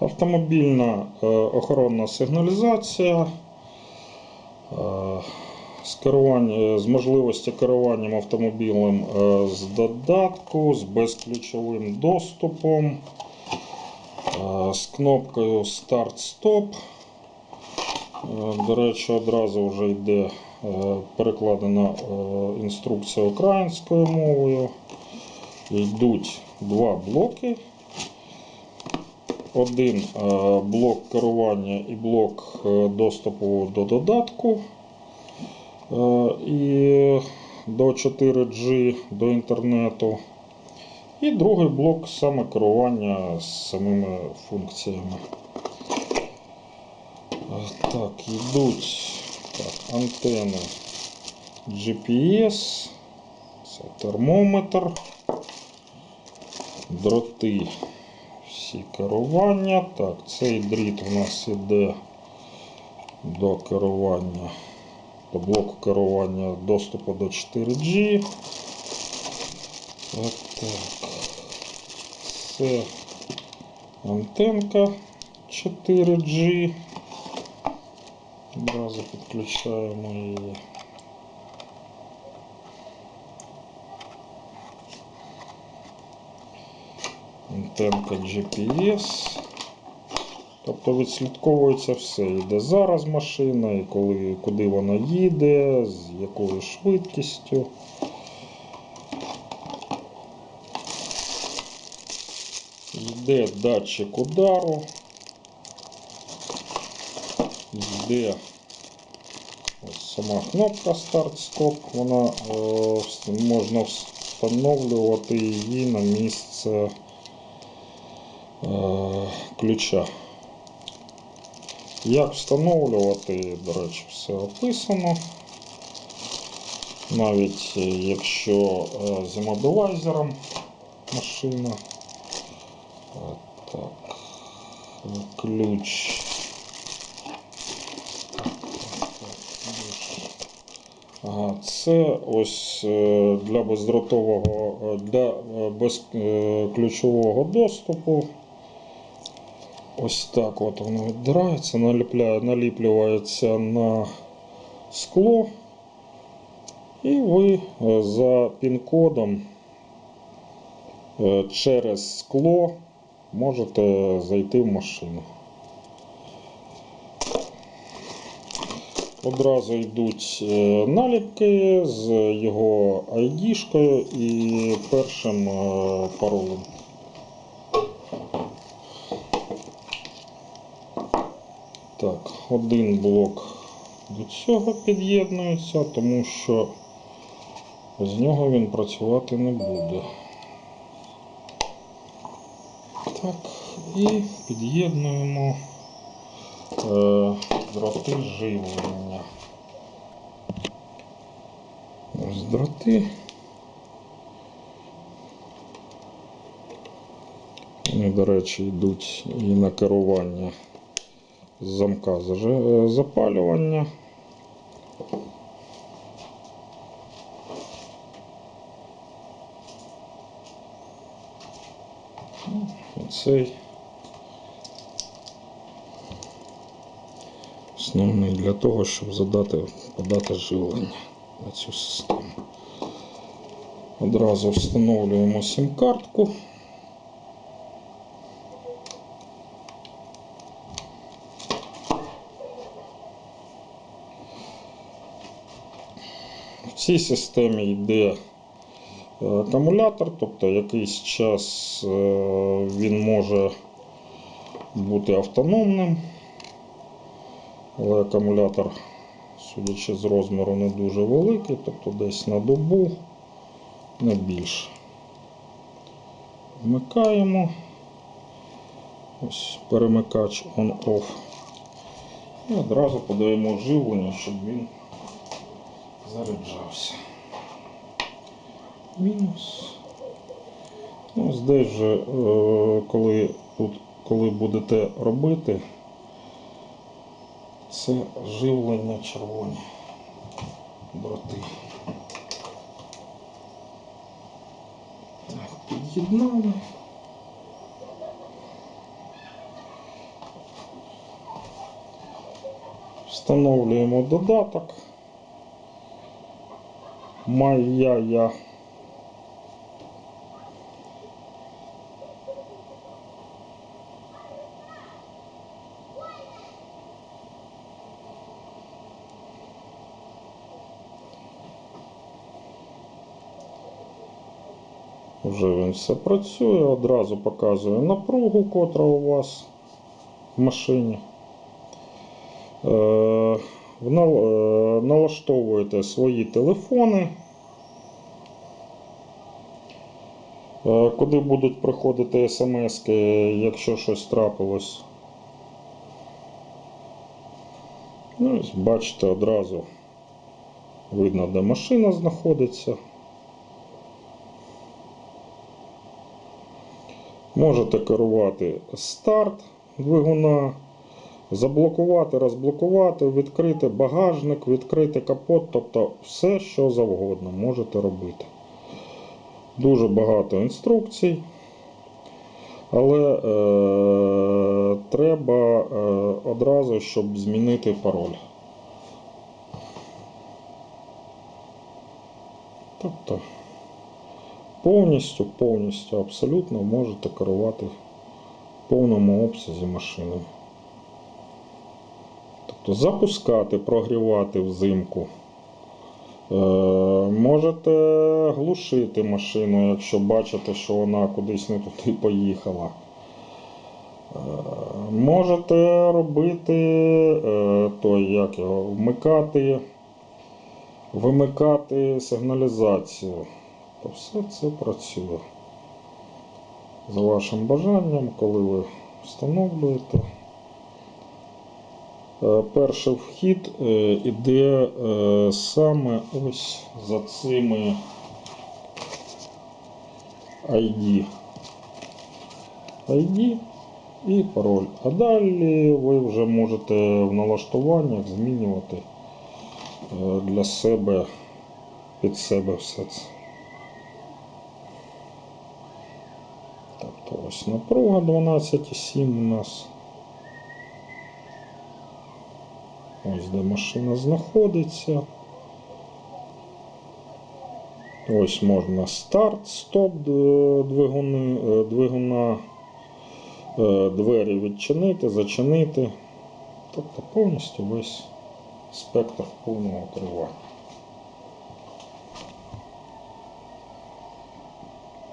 Автомобільна е, охоронна сигналізація. е, З, з можливості керуванням автомобілем е, з додатку, з безключовим доступом, з кнопкою старт-стоп. До речі, одразу вже йде перекладена інструкція українською мовою. Йдуть два блоки. Один е, блок керування і блок е, доступу до додатку. Е, І до 4G до інтернету. І другий блок саме керування з самими функціями. Так, йдуть так, антени GPS, це термометр, дроти, всі керування. Так, цей дріт у нас іде до керування, до блоку керування доступу до 4G. Так, так. Це антенка 4G. Одразу підключаємо її. Антенка GPS. Тобто відслідковується все. І де зараз машина, і коли, куди вона їде, з якою швидкістю. Йде датчик удару. Йде ось сама кнопка старт-стоп. Вона е, можна встановлювати її на місце ключа. Як встановлювати, до речі, все описано. Навіть е, якщо е, з іммобілайзером машина. Е, Так, е, ключ. Ага, це ось е, для бездротового, е, для е, безключового доступу. Ось так от воно віддирається, наліплюється на скло. І ви е, за пін-кодом е, через скло можете зайти в машину. Одразу йдуть е, наліпки з його ID-шкою і першим паролем. Так, один блок до цього під'єднується, тому що з нього він працювати не буде. Так, і під'єднуємо е, дроти живлення. Ось дроти. Вони, до речі, йдуть і на керування замка е, запалювання. Оцей основний для того, щоб задати, подати живлення на цю систему. Одразу встановлюємо сім-картку. Цій системі йде е, акумулятор, тобто якийсь час е, він може бути автономним, але акумулятор, судячи з розміру, не дуже великий, тобто десь на добу, не більше. Вмикаємо. Ось перемикач on-off. І одразу подаємо живлення, щоб він заряджався. Мінус. Ну, Здесь же, е, коли тут, коли будете робити, це живлення червоні брати Так, під'єднали. Встановлюємо додаток. Майя. Вже він все працює, одразу показує напругу, котра у вас в машині. Е, Налаштовуєте свої телефони, е, куди будуть приходити смс, якщо щось трапилось. Ну, бачите, одразу видно, де машина знаходиться. Можете керувати старт двигуна, заблокувати, розблокувати, відкрити багажник, відкрити капот, тобто все, що завгодно можете робити. Дуже багато інструкцій, але е, треба е, одразу, щоб змінити пароль. Тобто повністю, повністю, абсолютно можете керувати в повному обсязі машиною. Тобто запускати, прогрівати взимку. Е, можете глушити машину, якщо бачите, що вона кудись не туди поїхала. Е, можете робити е, той, як його, вмикати, вимикати сигналізацію. То все це працює. За вашим бажанням, коли ви встановлюєте. Е, Перший вхід е, іде е, саме ось за цими ID. ID і пароль. А далі ви вже можете в налаштуваннях змінювати для себе під себе все це. Тобто ось напруга 12,7 у нас. Ось де машина знаходиться. Ось можна старт, стоп двигуни, е, двигуна, е, двері відчинити, зачинити. Тобто повністю весь спектр повного керування.